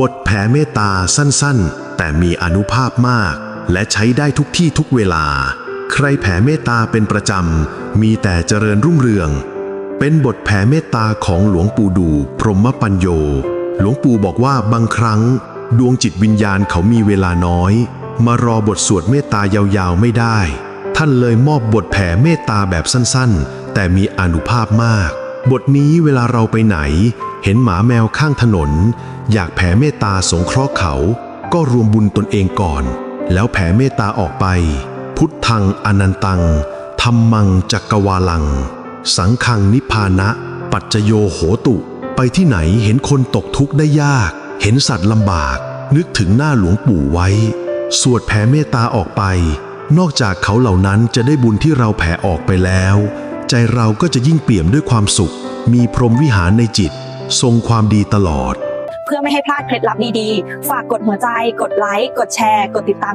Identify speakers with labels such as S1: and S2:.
S1: บทแผ่เมตตาสั้นๆ แต่มีอนุภาพมาก และใช้ได้ทุกที่ทุกเวลา ใครแผ่เมตตาเป็นประจำ มีแต่เจริญรุ่งเรือง เป็นบทแผ่เมตตาของหลวงปู่ดู พรหมปัญโย หลวงปู่บอกว่าบางครั้ง ดวงจิตวิญญาณเขามีเวลาน้อย มารอบทสวดเมตตายาวๆไม่ได้ ท่านเลยมอบบทแผ่เมตตาแบบสั้นๆ แต่มีอนุภาพมาก บทนี้เวลาเราไปไหน เห็นหมาแมวข้างถนน อยากแผ่เมตตาสงเคราะห์เขา ก็รวมบุญตนเองก่อน แล้วแผ่เมตตาออกไป พุทธังอนันตังธรรมังจักรวาลัง สังขังนิพพานะ ปัจจโยโหตุ ไปที่ไหนเห็นคนตกทุกข์ได้ยาก เห็นสัตว์ลำบาก นึกถึงหน้าหลวงปู่ไว้ สวดแผ่เมตตาออกไป นอกจากเขาเหล่านั้นจะได้บุญที่เราแผ่ออกไปแล้ว ใจเราก็จะยิ่งเปี่ยมด้วยความสุข มีพรหมวิหารในจิต ทรงความดีตลอด
S2: เพื่อไม่ให้พลาดเคล็ดลับดีๆ ฝากกดหัวใจ กดไลค์ กดแชร์ กดติดตาม